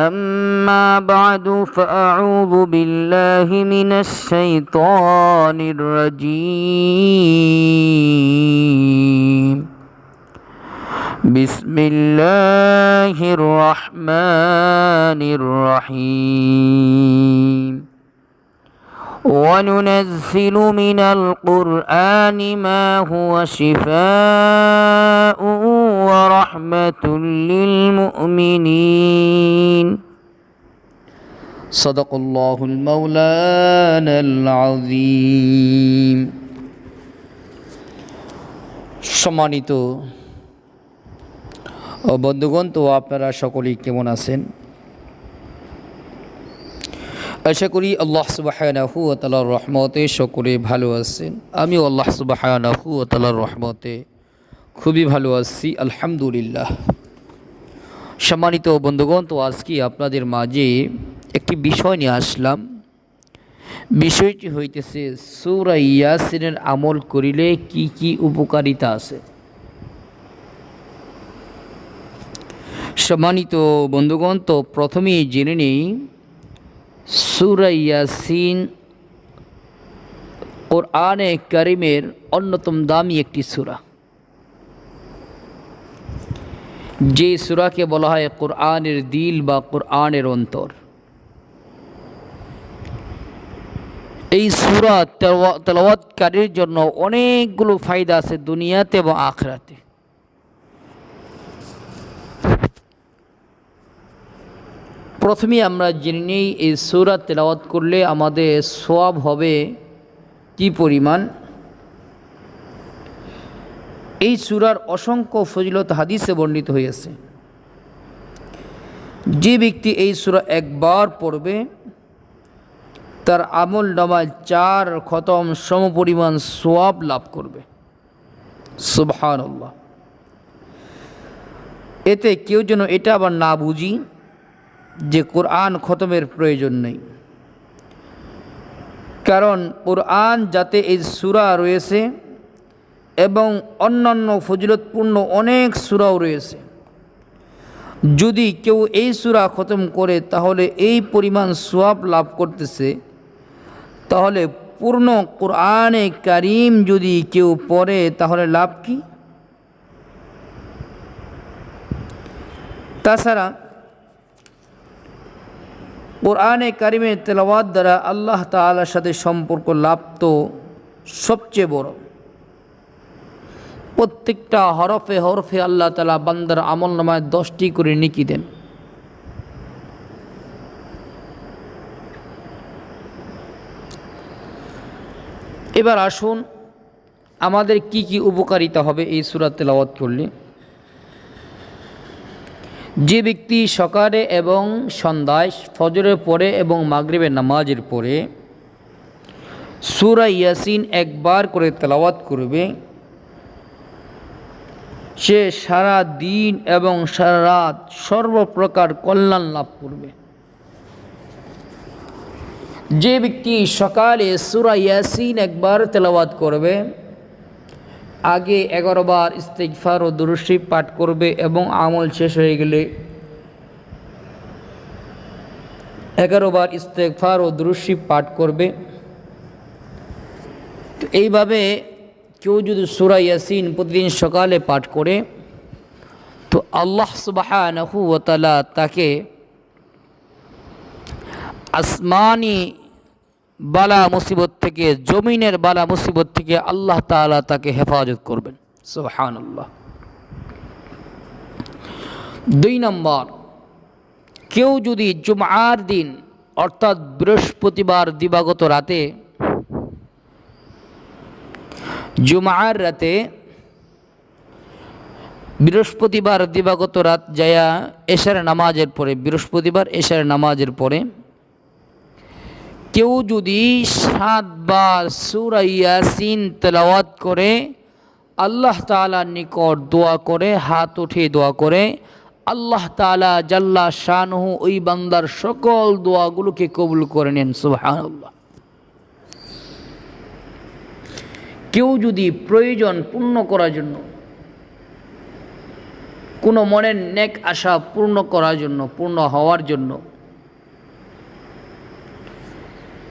أما بعد فأعوذ بالله من الشيطان الرجيم. بسم الله الرحمن الرحيم. وننزل من القرآن ما هو شفاء ورحمة للمؤمنين صدق الله المولانا العظيم সম্মানিত ও বন্ধুগণ তো আপনারা সকলেই কেমন আছেন আশা করি আল্লাহ সুবাহানাহু ও তালার রহমতে সকলে ভালো আছেন আমিও আল্লাহ সুবাহানাহু ও তালার রহমতে খুবই ভালো আছি, আলহামদুলিল্লাহ। সম্মানিত বন্ধুগণ, তো আজকে আপনাদের মাঝে একটি বিষয় নিয়ে আসলাম। বিষয়টি হইতেছে, সৌরা ইয়াসিনের আমল করিলে কি কি উপকারিতা আছে? সম্মানিত বন্ধুগণ, তো প্রথমেই জেনে নেই, সুরা ইয়াসিন কোরআনে করিমের অন্যতম দামি একটি সুরা। যে সুরাকে বলা হয় কোরআনের দিল বা কোরআনের অন্তর। এই সুরা তেলাওয়াতকারীর জন্য অনেকগুলো ফায়দা আছে দুনিয়াতে এবং আখরাতে। প্রথমে আমরা জেনে নিই এই সুরা তেলাওয়াত করলে আমাদের সোয়াব হবে কি পরিমাণ? এই সুরার অসংখ্য ফজিলত হাদিসে বর্ণিত হয়েছে যে ব্যক্তি এই সুরা একবার পড়বে, তার আমল নামায় চার খতম সমপরিমাণ সোয়াব লাভ করবে। সুবহান এতে কেউ যেন এটা আবার না বুঝি যে কোরআন খতমের প্রয়োজন নেই। কারণ কোরআন যাতে এই সুরা রয়েছে এবং অন্যান্য ফজিলতপূর্ণ অনেক সুরাও রয়েছে। যদি কেউ এই সুরা খতম করে, তাহলে এই পরিমাণ সোয়াব লাভ করতেছে। তাহলে পূর্ণ কোরআনে কারিম যদি কেউ পড়ে, তাহলে লাভ কি? তাছাড়া কোরআনে কারিমের তেলাওয়াত দ্বারা আল্লাহ তালার সাথে সম্পর্ক লাভ তো সবচেয়ে বড়। প্রত্যেকটা হরফে হরফে আল্লাহ তালা বান্দার আমল নামায় দশটি করে নিকি দেন। এবার আসুন আমাদের কি কি উপকারিতা হবে এই সুরাত তেলাওয়াত করলে। যে ব্যক্তি সকালে এবং সন্ধ্যায় ফজরের পরে এবং মাগরিবের নামাজের পরে সুরা ইয়াসিন একবার করে তেলাওয়াত করবে সে সারা দিন এবং সারা রাত সর্বপ্রকার কল্যাণ লাভ করবে। যে ব্যক্তি সকালে সুরা ইয়াসিন একবার তেলাওয়াত করবে, আগে এগারো বার ইস্তেকফার ও দুরুশি পাঠ করবে এবং আমল শেষ হয়ে গেলে এগারো বার ইস্তেকফার ও দুরুশি পাঠ করবে। তো এইভাবে কেউ যদি সুরা ইয়াসিন প্রতিদিন সকালে পাঠ করে, তো আল্লাহ সুবাহ তাকে আসমানি বালা মুসিবত থেকে, জমিনের বালা মুসিবত থেকে আল্লাহ তালা তাকে হেফাজত করবেন। সুহান আল্লাহ দুই নম্বর, কেউ যদি জুমার দিন, অর্থাৎ বৃহস্পতিবার দিবাগত রাতে জুমার রাতে বৃহস্পতিবার দিবাগত রাত যায়া এশার নামাজের পরে, বৃহস্পতিবার এশার নামাজের পরে কেউ যদি সাতবার সুরা ইয়াসিন তেলাওয়াত করে, আল্লাহ তালার নিকট দোয়া করে, হাত উঠে দোয়া করে, আল্লাহ তালা জাল্লা শানহু ওই বান্দার সকল দোয়াগুলোকে কবুল করে নেন, সুবহানাল্লাহ। কেউ যদি প্রয়োজন পূর্ণ করার জন্য, কোনো মনের নেক আশা পূর্ণ করার জন্য, পূর্ণ হওয়ার জন্য,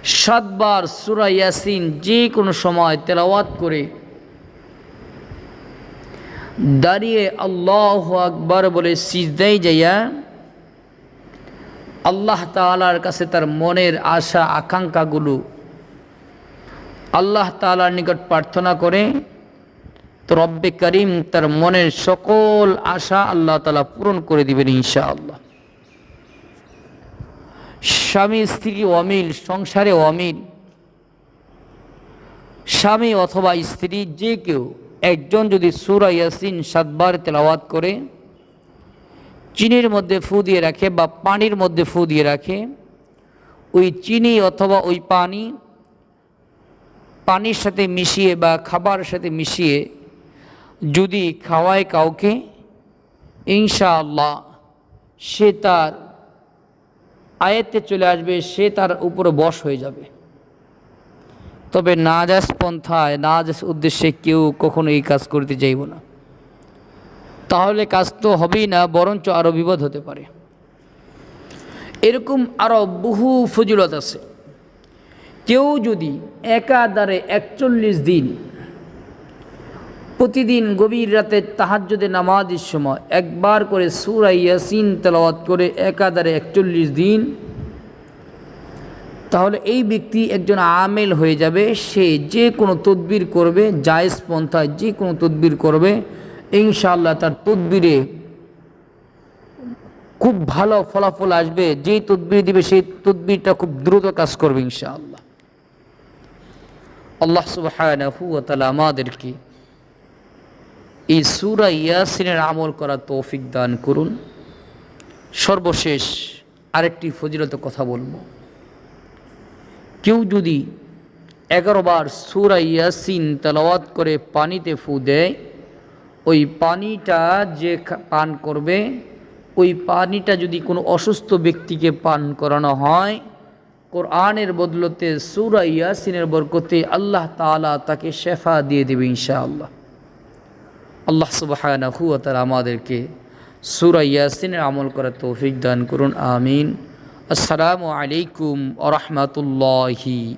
সাতবার সুরা ইয়াসিন যে কোনো সময় তেলাওয়াত করে দাঁড়িয়ে আল্লাহ আকবার বলে সিজদাই যাইয়া আল্লাহ তালার কাছে তার মনের আশা, আকাঙ্ক্ষাগুলো আল্লাহ তালার নিকট প্রার্থনা করে, তো রব্বে করিম তার মনের সকল আশা আল্লাহ তালা পূরণ করে দিবেন ইনশা আল্লাহ স্বামী, স্ত্রী অমিল, সংসারে অমিল, স্বামী অথবা স্ত্রী যে কেউ, একজন যদি সুরা ইয়াসিন সাতবার তেলাওয়াত করে, চিনির মধ্যে ফু দিয়ে রাখে বা পানির মধ্যে ফু দিয়ে রাখে, ওই চিনি অথবা ওই পানি পানির সাথে মিশিয়ে বা খাবারের সাথে মিশিয়ে যদি খাওয়ায় কাউকে, ইনশাআল্লাহ সে তার আয়ত্তে চলে আসবে, সে তার উপরে বশ হয়ে যাবে। তবে নাজাস পন্থায় নাজাস উদ্দেশ্যে কেউ কখনো এই কাজ করতে চাইব না। তাহলে কাজ তো হবেই না, বরঞ্চ আরও বিপদ হতে পারে। এরকম আরও বহু ফজিলত আছে। কেউ যদি একাধারে একচল্লিশ দিন প্রতিদিন গভীর রাতে তাহাজ্জুদে নামাজের সময় একবার করে সুরা ইয়াসিন তেলাওয়াত করে একাধারে একচল্লিশ দিন, তাহলে এই ব্যক্তি একজন আমেল হয়ে যাবে। সে যে কোনো তদবির করবে, জায়েজ পন্থায় যে কোনো তদবির করবে। ইনশাআল্লাহ তার তদবিরে খুব ভালো ফলাফল আসবে। যেই তদবির দিবে, সেই তদবিরটা খুব দ্রুত কাজ করবে ইনশাআল্লাহ। আল্লাহ সুবহানাহু ওয়া আমাদেরকে এই সুরা ইয়াসিনের আমল করা তৌফিক দান করুন। সর্বশেষ আরেকটি ফজিলত কথা বলব। কেউ যদি এগারো বার সুরা ইয়াসিন তেলাওয়াত করে পানিতে ফু দেয়, ওই পানিটা যে পান করবে, ওই পানিটা যদি কোনো অসুস্থ ব্যক্তিকে পান করানো হয় কোরআনের বদলতে সুরা ইয়াসিনের বরকতে আল্লাহ তালা তাকে শেফা দিয়ে দেবে ইনশাআল্লাহ। আল্লাহ ওয়া তাআলা আমাদেরকে সুরা ইয়াসিনের আমল করার তৌফিক দান করুন, আমিন। আসসালামু আলাইকুম আ রহমতুল্লাহি